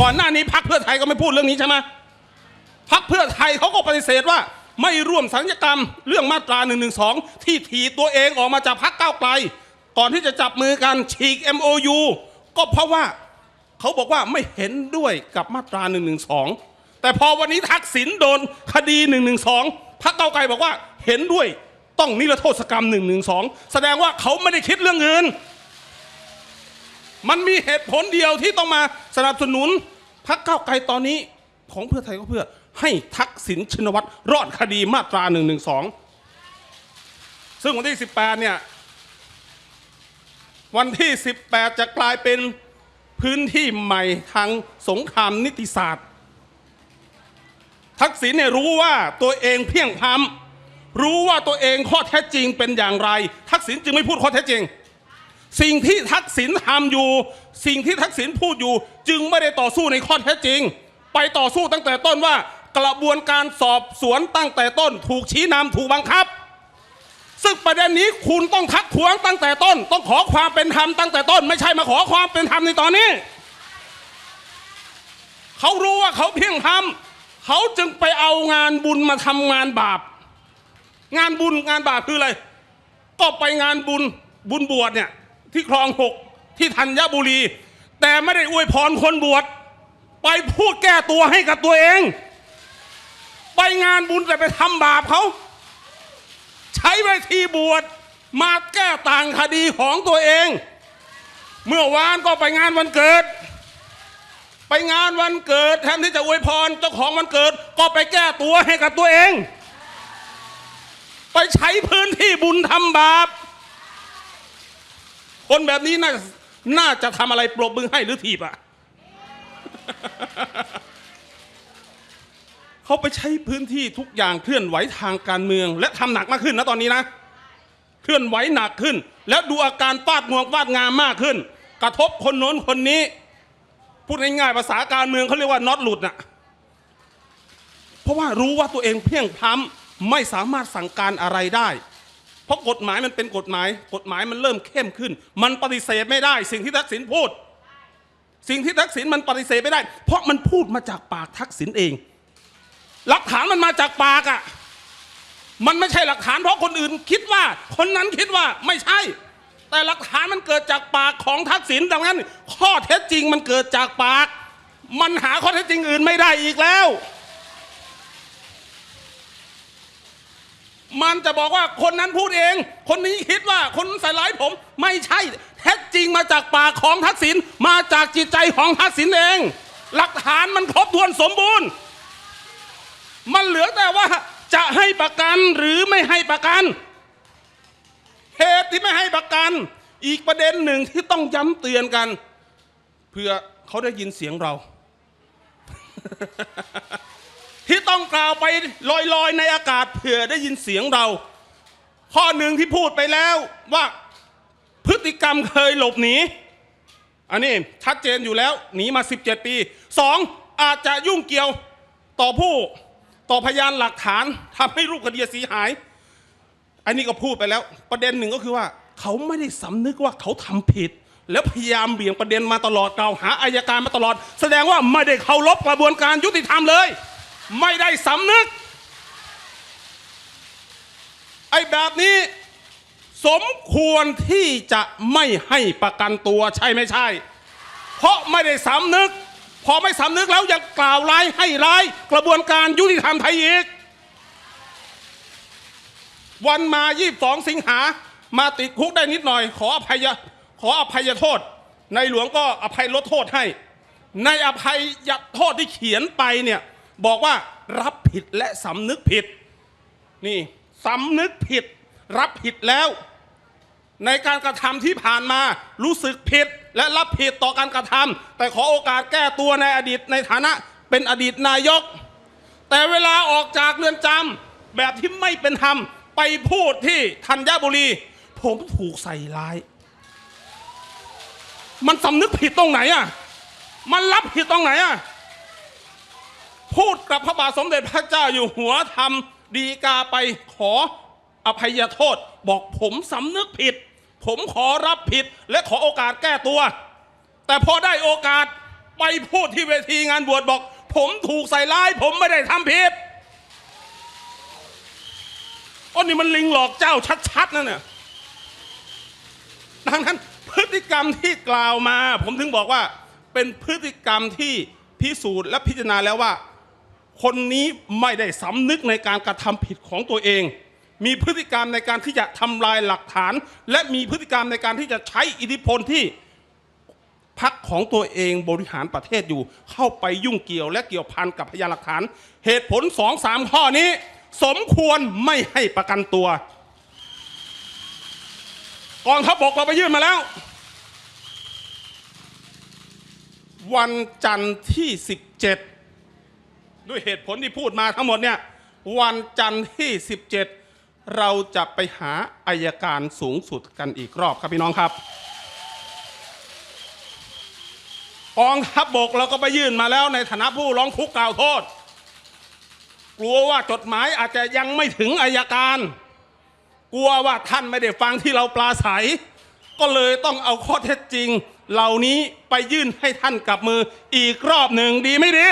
ก่อนหน้านี้พักเพื่อไทยก็ไม่พูดเรื่องนี้ใช่ไหมพักเพื่อไทยเขาก็ปฏิเสธว่า ไม่ร่วมสัญญกรรมเรื่องมาตรา1นึที่ถีตัวเองออกมาจากพักก้าวไกล ก่อนที่จะจับมือกันฉีก MOU ก็เพราะว่าเขาบอกว่าไม่เห็นด้วยกับมาตรา1นึแต่พอวันนี้ทักษิณโดนคดี1นึพักเก้าไกลบอกว่าเห็นด้วยต้องนิรโทษกรรม1นึแสดงว่าเขาไม่ได้คิดเรื่องอื่น มันมีเหตุผลเดียวที่ต้องมาสนับสนุนพักเก้าวไกลตอนนี้ของเพื่อไทยก็เพื่อให้ทักษิณชินวัตรรอดคดีมาตรา1นึซึ่งวันที่ 18 เนี่ย วันที่ 18 จะกลายเป็นพื้นที่ใหม่ทางสงครามนิติศาสตร์ ทักษิณเนี่ยรู้ว่าตัวเองเพียงพำรู้ว่าตัวเองข้อเท็จจริงเป็นอย่างไร ทักษิณจึงไม่พูดข้อเท็จจริง สิ่งที่ทักษิณทำอยู่ สิ่งที่ทักษิณพูดอยู่ จึงไม่ได้ต่อสู้ในข้อเท็จจริง ไปต่อสู้ตั้งแต่ต้นว่ากระบวนการสอบสวนตั้งแต่ต้น ถูกชี้นำถูกบังคับ ซึ่งประเด็นนี้คุณต้องทักท้วงตั้งแต่ต้น ต้องขอความเป็นธรรมตั้งแต่ต้น ไม่ใช่มาขอความเป็นธรรมในตอนนี้ เขารู้ว่าเขาเพียงทำเขาจึงไปเอางานบุญมาทำงานบาป งานบุญงานบาปคืออะไรก็ไปงานบุญบุญบวชเนี่ย ที่คลองหกที่ธัญบุรี แต่ไม่ได้อวยพรคนบวชไปพูดแก้ตัวให้กับตัวเอง ไปงานบุญแต่ไปทำบาปเขา ใช้เวทีบวชมาแก้ต่างคดีของตัวเอง เมื่อวานก็ไปงานวันเกิด ไปงานวันเกิดแทนที่จะอวยพรเจ้าของวันเกิด ก็ไปแก้ตัวให้กับตัวเอง ไปใช้พื้นที่บุญทำบาป คนแบบนี้น่าน่าจะทำอะไรปรบมือให้หรือถีบอะเขาไปใช้พื้นที่ทุกอย่างเคลื่อนไหวทางการเมือง และทำหนักมากขึ้นนะตอนนี้นะ เคลื่อนไหวหนักขึ้น แล้วดูอาการฟาดงวงฟาดงามมากขึ้น กระทบคนโน้นคนนี้ พูดง่ายๆภาษาการเมืองเขาเรียกว่าน็อตหลุดน่ะเพราะว่ารู้ว่าตัวเองเพียงพล้ำไม่สามารถสั่งการอะไรได้ เพราะกฎหมายมันเป็นกฎหมาย กฎหมายมันเริ่มเข้มขึ้น มันปฏิเสธไม่ได้ สิ่งที่ทักษิณพูด สิ่งที่ทักษิณมันปฏิเสธไม่ได้ เพราะมันพูดมาจากปากทักษิณเอง หลักฐานมันมาจากปากอะ่ะมันไม่ใช่หลักฐานเพราะคนอื่นคิดว่า คนนั้นคิดว่าไม่ใช่ แต่หลักฐานมันเกิดจากปากของทักษิณดังนั้น ข้อเท็จจริงมันเกิดจากปาก มันหาข้อเท็จจริงอื่นไม่ได้อีกแล้ว มันจะบอกว่าคนนั้นพูดเอง คนนี้คิดว่าคนใส่ร้ายผมไม่ใช่แท้จริงมาจากปากของทักษิณมาจากจิตใจของทักษิณเอง หลักฐานมันครบถ้วนสมบูรณ์ มันเหลือแต่ว่าจะให้ประกันหรือไม่ให้ประกันเหตุที่ไม่ให้ประกัน อีกประเด็นหนึ่งที่ต้องย้ำเตือนกันเพื่อเขาได้ยินเสียงเรา ที่ต้องกล่าวไปลอยๆ ในอากาศเผื่อได้ยินเสียงเรา ข้อหนึ่งที่พูดไปแล้วว่าพฤติกรรมเคยหลบหนี อันนี้ชัดเจนอยู่แล้วหนีมา 17 ปีสองอาจจะยุ่งเกี่ยวต่อผู้ต่อพยานหลักฐานทำให้รูปคดีเสียหาย อันนี้ก็พูดไปแล้ว ประเด็นหนึ่งก็คือว่า เขาไม่ได้สำนึกว่าเขาทำผิด แล้วพยายามเบี่ยงประเด็นมาตลอดกล่าวหาอายการมาตลอด แสดงว่าไม่ได้เคารพกระบวนการยุติธรรมเลย ไม่ได้สำนึก ไอ้แบบนี้ สมควรที่จะไม่ให้ประกันตัวใช่ไม่ใช่ เพราะไม่ได้สำนึก พอไม่สำนึกแล้วยังกล่าวร้ายให้ร้าย กระบวนการยุติธรรมไทยอีก วันมา 22 สิงหา มาติดคุกได้นิดหน่อย ขออภัยขออภัยโทษ ในหลวงก็อภัยลดโทษให้ ในอภัยโทษที่เขียนไปเนี่ย บอกว่ารับผิดและสำนึกผิด นี่สำนึกผิด รับผิดแล้ว ในการกระทำที่ผ่านมารู้สึกผิดและรับผิดต่อการกระทำแต่ขอโอกาสแก้ตัวในอดีตในฐานะเป็นอดีตนายก แต่เวลาออกจากเรือนจำแบบที่ไม่เป็นธรรมไปพูดที่ธัญบุรี ผมถูกใส่ร้าย มันสำนึกผิดตรงไหนอะ มันรับผิดตรงไหนอะ พูดกับพระบาทสมเด็จพระเจ้าอยู่หัวทำดีกาไปขออภัยโทษ บอกผมสำนึกผิด ผมขอรับผิดและขอโอกาสแก้ตัว แต่พอได้โอกาสไปพูดที่เวทีงานบวชบอก ผมถูกใส่ร้าย ผมไม่ได้ทำผิดอ้อนี่มันลิงหลอกเจ้าชัดๆนั่นน่ะดังนั้นพฤติกรรมที่กล่าวมา ผมถึงบอกว่าเป็นพฤติกรรมที่พิสูจน์และพิจารณาแล้วว่า คนนี้ไม่ได้สำนึกในการกระทำผิดของตัวเอง มีพฤติกรรมในการที่จะทำลายหลักฐาน และมีพฤติกรรมในการที่จะใช้อิทธิพลที่พรรคของตัวเองบริหารประเทศอยู่ เข้าไปยุ่งเกี่ยวและเกี่ยวพันกับพยานหลักฐาน เหตุผลสองสามข้อนี้ สมควรไม่ให้ประกันตัวกองทัพบกเราไปยื่นมาแล้ว วันจันทร์ที่ 17 ด้วยเหตุผลที่พูดมาทั้งหมดเนี่ย วันจันทร์ที่ 17 เราจะไปหาอายการสูงสุดกันอีกรอบครับพี่น้องครับกองทัพบกเราก็ไปยื่นมาแล้วในฐานะผู้ร้องทุกข์กล่าวโทษ กลัวว่าจดหมายอาจจะยังไม่ถึงอายการ กลัวว่าท่านไม่ได้ฟังที่เราปลาใสก็เลยต้องเอาข้อเท็จจริง เหล่านี้ไปยื่นให้ท่านกับมืออีกรอบหนึ่งดีไม่ดี